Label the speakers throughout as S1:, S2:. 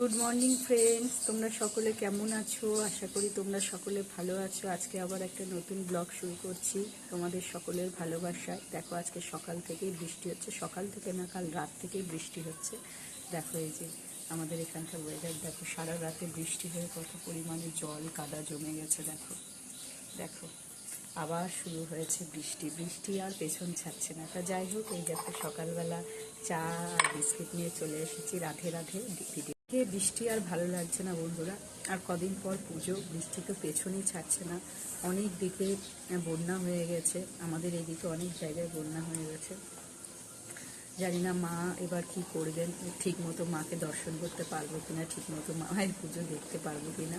S1: Good morning friends তোমরা সকলে কেমন আছো? আশা করি তোমরা সকলে ভালো আছো। আজকে আবার একটা নতুন ব্লগ শুরু করছি তোমাদের সকলের ভালোবাসায়। দেখো, আজকে সকাল থেকেই বৃষ্টি হচ্ছে। সকাল থেকে না, কাল রাত থেকেই বৃষ্টি হচ্ছে। দেখো, এই যে আমাদের এখানকার ওয়েদার দেখো, সারা রাতে বৃষ্টি হয়ে কত পরিমাণে জল, কাদা জমে গেছে, দেখো। দেখো, আবার শুরু হয়েছে বৃষ্টি। বৃষ্টি আর পেছন ছাড়ছে না। তা যাই হোক, এই দেখো, সকালবেলা চা আর বিস্কিট নিয়ে চলে এসেছি। রাধে রাধে ভিডিও বৃষ্টি আর ভালো লাগছে না বন্ধুরা। আর কদিন পর পুজো, বৃষ্টি তো পেছনেই ছাড়ছে না। অনেক দিকে বন্যা হয়ে গেছে। আমাদের এদিকে অনেক জায়গায় বন্যা হয়ে গেছে। জানি না মা এবার কি করবেন, ঠিক মতো মাকে দর্শন করতে পারব কিনা, ঠিক মতো মায়ের পুজো দেখতে পারব কিনা।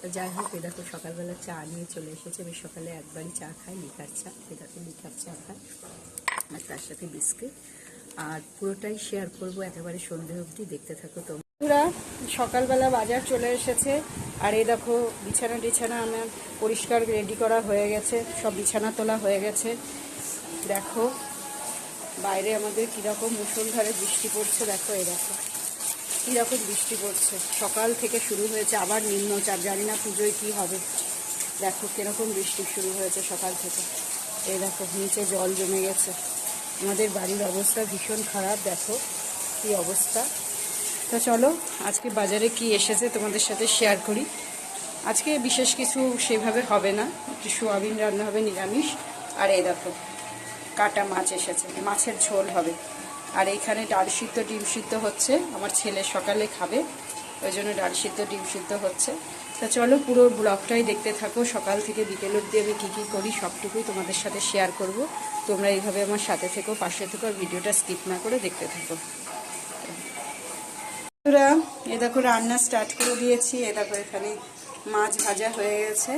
S1: তো যাই হোক, এ সকালবেলা চা নিয়ে চলে এসেছে। আমি সকালে একবারই চা খাই, লিকার চা। এ দেখো লিকার চা খাই, আর তার সাথে বিস্কিট। আর পুরোটাই শেয়ার করব, একেবারে সন্ধে অবধি। দেখতে থাকো তোমরা। বন্ধুরা, সকালবেলা বাজার চলে এসেছে। আর এই দেখো, বিছানা টিছানা আমার পরিষ্কার রেডি করা হয়ে গেছে। সব বিছানা তোলা হয়ে গেছে। দেখো, বাইরে আমাদের কীরকম মুসলধারে বৃষ্টি পড়ছে, দেখো এই দেখো। কীরকম বৃষ্টি পড়ছে। সকাল থেকে শুরু হয়েছে আবার নিম্নচাপ, জানি না পুজোয় কী হবে। দেখো, কীরকম বৃষ্টি শুরু হয়েছে সকাল থেকে। এই দেখো, নিচে জল জমে গেছে। আমাদের বাড়ির অবস্থা ভীষণ খারাপ, দেখো কী অবস্থা। তো চলো, আজকে বাজারে কি এসেছে তোমাদের সাথে শেয়ার করি। আজকে বিশেষ কিছু সেভাবে হবে না, একটু সোয়াবিন রান্না হবে, নিরামিষ। আর এই দেখো, কাটা মাছ এসেছে, মাছের ঝোল হবে। আর এইখানে ডাল সিদ্ধ, ডিম সিদ্ধ হচ্ছে, আমার ছেলে সকালে খাবে, ওই জন্য ডাল সিদ্ধ, ডিম সিদ্ধ হচ্ছে। তা চলো, পুরো ব্লগটাই দেখতে থাকো, সকাল থেকে বিকেল অবধি আমি কী কী করি, সবটুকুই তোমাদের সাথে শেয়ার করব। তোমরা এইভাবে আমার সাথে থেকো, পাশে থেকো ভিডিওটা স্কিপ না করে দেখতে থাকো। বন্ধুরা, এ দেখো রান্না স্টার্ট করে দিয়েছি। এ দেখো এখানে মাছ ভাজা হয়ে গেছে,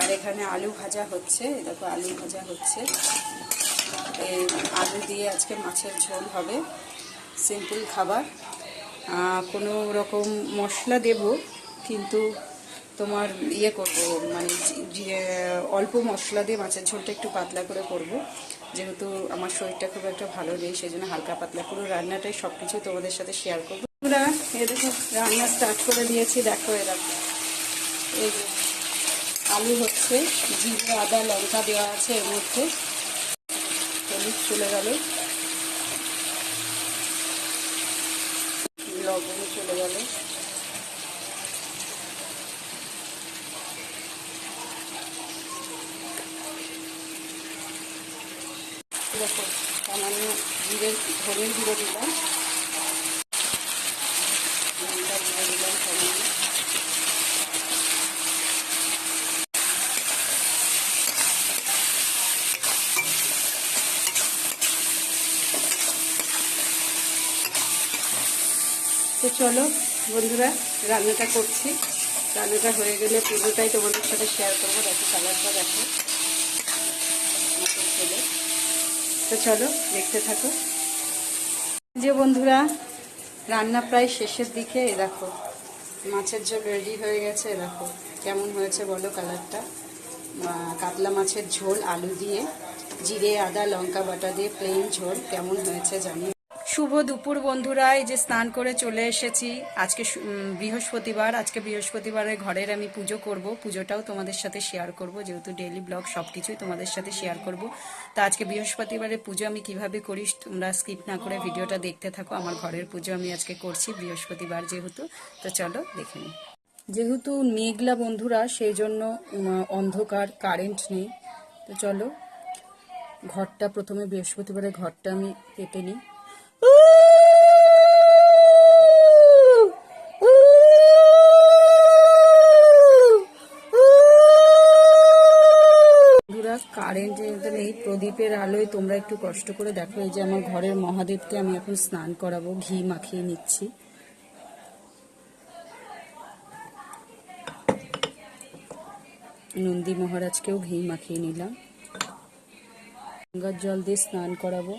S1: আর এখানে আলু ভাজা হচ্ছে। এ দেখো আলু ভাজা হচ্ছে। এই আলু দিয়ে আজকে মাছের ঝোল হবে সিম্পল খাবার। কোনো রকম মশলা দেব, কিন্তু তোমার ইয়ে করব মানে অল্প মশলা দিয়ে মাছের ঝোলটা একটু পাতলা করে করব। যেহেতু আমার শরীরটা খুব একটা ভালো নেই সেই জন্য হালকা পাতলা পুরো রান্নাটাই সব কিছু তোমাদের সাথে শেয়ার করব। আমরা এ দেখো, রান্না স্টার্ট করে দিয়েছি। দেখো এ দেখো এই আলু হচ্ছে, জিরে, আদা, লঙ্কা দেওয়া আছে এর মধ্যে। হলুদ চলে গেল। লবণ চলে গেল। দেখো সামান্য জিরে ধনের গুঁড়ো দিলাম লঙ্কা গুঁড়ো দিলাম সামান্য তো চলো, বন্ধুরা, রান্নাটা করছি। রান্নাটা হয়ে গেলে পুরোটাই তোমাদের সাথে শেয়ার করব। দেখো কালারটা দেখো। তো চলো, দেখতে থাকো। যে বন্ধুরা, রান্না প্রায় শেষের দিকে এ দেখো, মাছের ঝোল রেডি হয়ে গেছে এ দেখো, কেমন হয়েছে বলো কালারটা কাতলা মাছের ঝোল, আলু দিয়ে, জিরে, আদা, লঙ্কা বাটা দিয়ে প্লেন ঝোল, কেমন হয়েছে জানি শুভ দুপুর বন্ধুরা, এই যে স্নান করে চলে এসেছি। আজকে বৃহস্পতিবার, আজকে বৃহস্পতিবারে ঘরের আমি পুজো করব। পুজোটাও তোমাদের সাথে শেয়ার করব, যেহেতু ডেইলি ব্লগ সব কিছুই তোমাদের সাথে শেয়ার করব। তা আজকে বৃহস্পতিবারে পুজো আমি কীভাবে করি তোমরা স্কিপ না করে ভিডিওটা দেখতে থাকো। আমার ঘরের পুজো আমি আজকে করছি বৃহস্পতিবার যেহেতু। তো চলো দেখে নিই। যেহেতু মেঘলা বন্ধুরা সেই জন্য অন্ধকার কারেন্ট নেই। তো চলো, ঘরটা প্রথমে বৃহস্পতিবারে ঘরটা আমি কেটে নিই। বন্ধুরা কারেন্ট যেহেতু নেই প্রদীপের আলোয় তোমরা একটু কষ্ট করে দেখো। এই যে আমার ঘরের মহাদেবকে আমি এখন স্নান করাবো, ঘি মাখিয়ে নিচ্ছি। নন্দী মহারাজকেও ঘি মাখিয়ে নিলাম। গঙ্গার জল দিয়ে স্নান করাবো।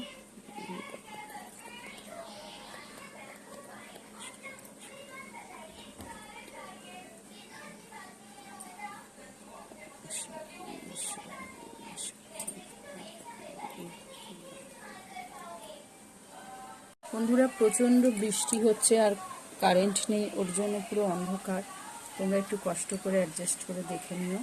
S1: বন্ধুরা, প্রচণ্ড বৃষ্টি হচ্ছে আর কারেন্ট নেই, ওর জন্য পুরো অন্ধকার। তোমরা একটু কষ্ট করে অ্যাডজাস্ট করে দেখে নিও।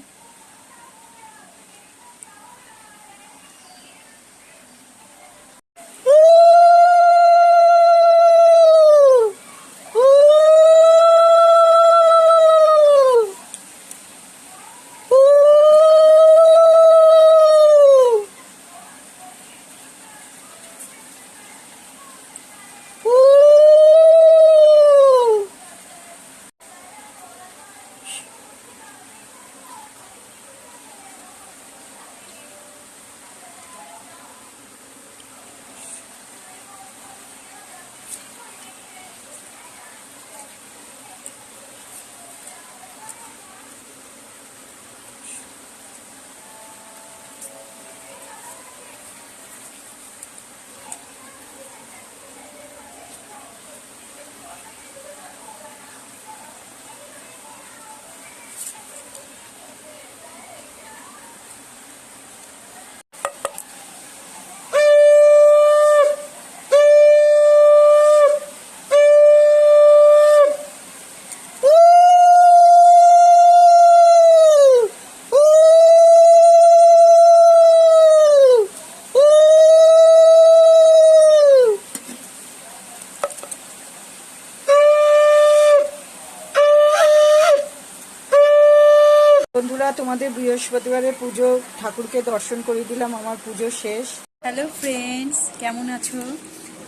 S1: বন্ধুরা, তোমাদের বৃহস্পতিবারের পুজো, ঠাকুরকে দর্শন করে দিলাম, আমার পুজো শেষ। হ্যালো ফ্রেন্ডস কেমন আছো?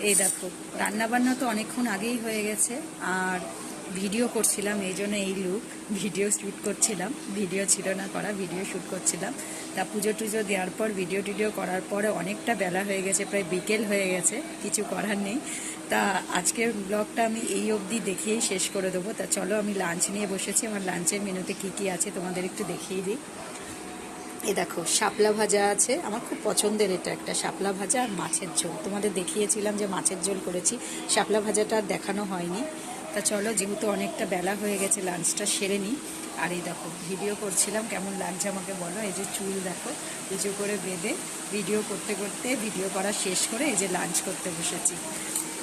S1: এই দেখো রান্না বান্না তো অনেকক্ষণ আগেই হয়ে গেছে, আর ভিডিও করছিলাম, এই জন্য এই লুক ভিডিও শ্যুট করছিলাম। ভিডিও ছিল না করা ভিডিও শ্যুট করছিলাম। তা পুজো টুজো দেওয়ার পর ভিডিও টিডিও করার পরে অনেকটা বেলা হয়ে গেছে, প্রায় বিকেল হয়ে গেছে, কিছু করার নেই। তা আজকের ব্লগটা আমি এই অবধি দেখিয়েই শেষ করে দেবো। তা চলো, আমি লাঞ্চ নিয়ে বসেছি। আমার লাঞ্চের মেনুতে কি কি আছে তোমাদের একটু দেখিয়ে দিই। এ দেখো, শাপলা ভাজা আছে। আমার খুব পছন্দের এটা একটা শাপলা ভাজা আর মাছের ঝোল। তোমাদের দেখিয়েছিলাম যে মাছের ঝোল করেছি। শাপলা ভাজাটা আর দেখানো হয়নি। তা চলো, যেহেতু অনেকটা বেলা হয়ে গেছে লাঞ্চটা সেরে নিই। আর এই দেখো ভিডিও করছিলাম, কেমন লাগছে আমাকে বলো? এই যে চুল দেখো উঁচু করে বেঁধে ভিডিও করতে করতে ভিডিও করা শেষ করে এই যে লাঞ্চ করতে বসেছি।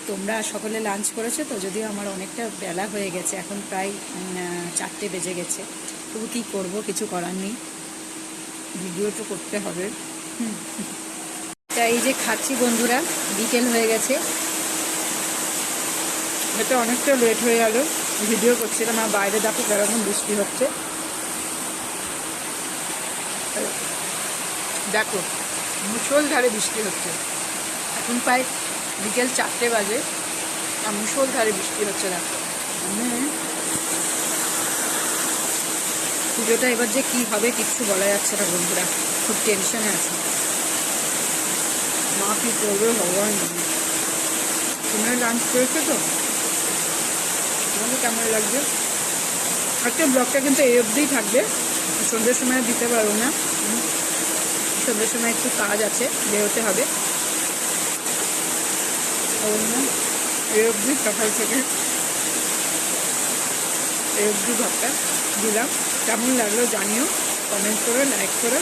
S1: তোমরা সকলে লাঞ্চ করেছ তো? যদিও আমার অনেকটা বেলা হয়ে গেছে, এখন প্রায় চারটে বেজে গেছে। তবু কী করব? কিছু করার নেই। ভিডিও তো করতে হবে। তা এই যে খাচ্ছি বন্ধুরা, বিকেল হয়ে গেছে। এটা অনেকটা লেট হয়ে গেল। ভিডিও করছিলাম, আর বাইরে দেখো কেরকম বৃষ্টি হচ্ছে। দেখো মুষলধারে বৃষ্টি হচ্ছে। এখন প্রায় বিকেল চারটে বাজে। আর মুষলধারে বৃষ্টি হচ্ছে, দেখো। পুজোটা এবার যে কি হবে কিচ্ছু বলা যাচ্ছে না, বন্ধুরা। খুব টেনশনে আছে। মা কী করবে, ভগবান। তোমরা লাঞ্চ করেছ তো? তোমাদের কেমন লাগবে আজকে ব্লগটা কিন্তু এই অবধিই থাকবে। সন্ধ্যের সময় দিতে পারব না। সন্ধ্যের সময় একটু কাজ আছে, বেরোতে হবে। এই অবধি সকাল থেকে এই অবধি ভাবটা দিলাম। কেমন লাগল জানিও। কমেন্ট করো লাইক করো।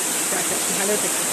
S1: ভালো থেকো।